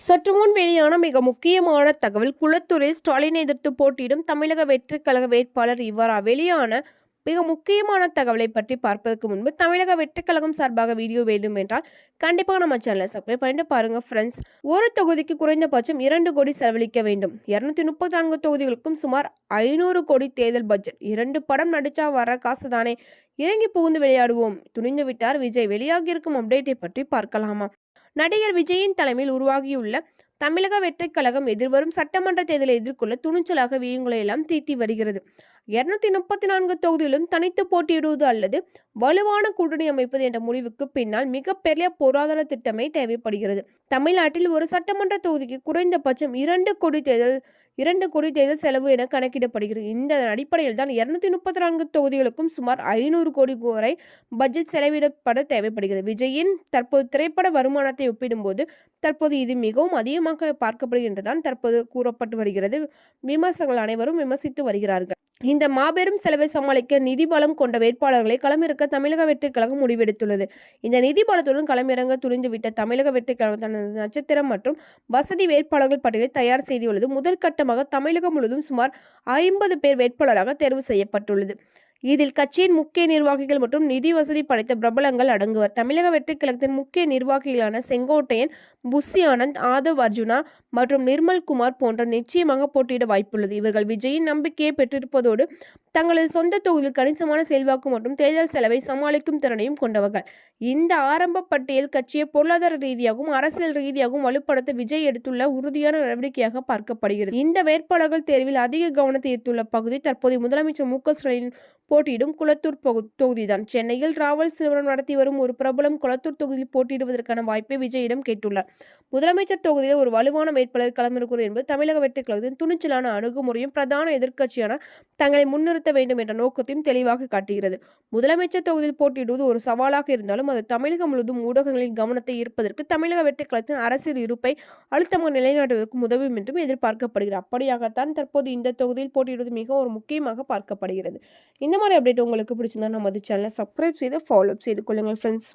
சற்று முன் வெளியான மிக முக்கியமான தகவல் குளத்தூரில் ஸ்டாலின் எதிர்த்து போட்டியிடும் தமிழக வெற்றிக்கழக வேட்பாளர் இவ்வாறா வெளியான மிக முக்கியமான தகவலை பற்றி பார்ப்பதற்கு முன்பு தமிழக வெட்டுக்கழகம் சார்பாக வீடியோ வேண்டும் என்றால் கண்டிப்பாக நம்ம சேனலை சப்ஸ்கிரைப் பண்ணிட்டு பாருங்க ஃப்ரெண்ட்ஸ் ஒரு தொகுதிக்கு குறைந்தபட்சம் இரண்டு கோடி செலவழிக்க வேண்டும். இருநூத்தி முப்பத்தி நான்கு தொகுதிகளுக்கும் சுமார் ஐநூறு கோடி தேர்தல் பட்ஜெட் இரண்டு படம் நடிச்சா வர காசு தானே இறங்கி புகுந்து விளையாடுவோம். துணிந்து விட்டார் விஜய். வெளியாகியிருக்கும் அப்டேட்டை பற்றி பார்க்கலாமா? நடிகர் விஜயின் தலைமையில் உருவாகியுள்ள தமிழக வெற்றிக் கழகம் எதிர்வரும் சட்டமன்ற தேர்தலை எதிர்கொள்ள துணிச்சலாக வியூங்களை எல்லாம் தீட்டி வருகிறது. இருநூத்தி முப்பத்தி நான்கு தொகுதியிலும் தனித்து போட்டியிடுவது அல்லது வலுவான கூட்டணி அமைப்பது என்ற முடிவுக்கு பின்னால் மிகப்பெரிய பொருளாதார திட்டமே தேவைப்படுகிறது. தமிழ்நாட்டில் ஒரு சட்டமன்ற தொகுதிக்கு குறைந்தபட்சம் இரண்டு கோடி தேர்தல் இரண்டு கோடி தேர்தல் செலவு என கணக்கிடப்படுகிறது. இந்த அடிப்படையில் தான் இருநூத்தி முப்பத்தி நான்கு தொகுதிகளுக்கும் சுமார் ஐநூறு கோடி வரை பட்ஜெட் செலவிடப்பட தேவைப்படுகிறது. விஜயின் தற்போது திரைப்பட வருமானத்தை ஒப்பிடும்போது தற்போது இது மிகவும் அதிகமாக பார்க்கப்படுகின்றதான் தற்போது கூறப்பட்டு வருகிறது. விமர்சகர்கள் அனைவரும் விமர்சித்து வருகிறார்கள். இந்த மாபெரும் செலவை சமாளிக்க நிதி பலம் கொண்ட வேட்பாளர்களை களமிறக்க தமிழக வெற்றிக் கழகம் முடிவெடுத்துள்ளது. இந்த நிதி பலத்துடன் களமிறங்க துணிந்துவிட்ட தமிழக வெற்றிக் கழகம் தனது நட்சத்திரம் மற்றும் வசதி வேட்பாளர்கள் பட்டியலை தயார் செய்துள்ளது. முதற்கட்டமாக தமிழகம் முழுவதும் சுமார் ஐம்பது பேர் வேட்பாளராக தேர்வு செய்யப்பட்டுள்ளது. இதில் கட்சியின் முக்கிய நிர்வாகிகள் மற்றும் நிதி வசதி படைத்த பிரபலங்கள் அடங்குவர். தமிழக வெற்றி கழகத்தின் முக்கிய நிர்வாகிகளான செங்கோட்டையன் புஷி ஆனந்த் ஆதவ் அர்ஜுனா மற்றும் நிர்மல் குமார் போன்ற நிச்சயமாக போட்டியிட வாய்ப்புள்ளது. இவர்கள் விஜயின் நம்பிக்கையை பெற்றிருப்பதோடு தங்களது சொந்த தொகுதியில் கணிசமான செல்வாக்கு மற்றும் தேர்தல் செலவை சமாளிக்கும் திறனையும் கொண்டவர்கள். இந்த ஆரம்ப பட்டியல் கட்சியை பொருளாதார ரீதியாகவும் அரசியல் ரீதியாகவும் வலுப்படுத்த விஜய் எடுத்துள்ள உறுதியான நடவடிக்கையாக பார்க்கப்படுகிறது. இந்த வேட்பாளர்கள் தேர்வில் அதிக கவனத்தை ஈர்த்துள்ள பகுதி தற்போது முதலமைச்சர் மு. க. ஸ்டாலின் போட்டியிடும் குளத்தூர் தொகுதிதான். சென்னையில் ராவல்ஸ் நிறுவனம் நடத்தி வரும் ஒரு பிரபலம் குளத்தூர் தொகுதியில் போட்டியிடுவதற்கான வாய்ப்பை விஜயிடம் கேட்டுள்ளார். முதலமைச்சர் தொகுதியில் ஒரு வலுவான வேட்பாளர் களமிருக்கிறது என்பது தமிழக வெற்றிக் கழகத்தின் துணிச்சலான அணுகுமுறையும் பிரதான எதிர்க்கட்சியான தங்களை முன்னிறுத்த வேண்டும் என்ற நோக்கத்தையும் தெளிவாக காட்டுகிறது. முதலமைச்சர் தொகுதியில் போட்டியிடுவது ஒரு சவாலாக இருந்தாலும் அது தமிழகம் முழுவதும் ஊடகங்களின் கவனத்தை ஈர்ப்பதற்கு தமிழக வெற்றிக் கழகத்தின் அரசியல் இருப்பை அழுத்தமாக நிலைநாட்டுவதற்கு உதவும் என்றும் எதிர்பார்க்கப்படுகிறது. அப்படியாகத்தான் தற்போது இந்த தொகுதியில் போட்டியிடுவது மிக ஒரு முக்கியமாக பார்க்கப்படுகிறது. இந்த மாதிரி அப்டேட் உங்களுக்கு பிடிச்சிருந்தா நம்ம சேனலை சப்ஸ்கிரைப் செய்து ஃபாலோ செய்து கொள்ளுங்கள் ஃப்ரெண்ட்ஸ்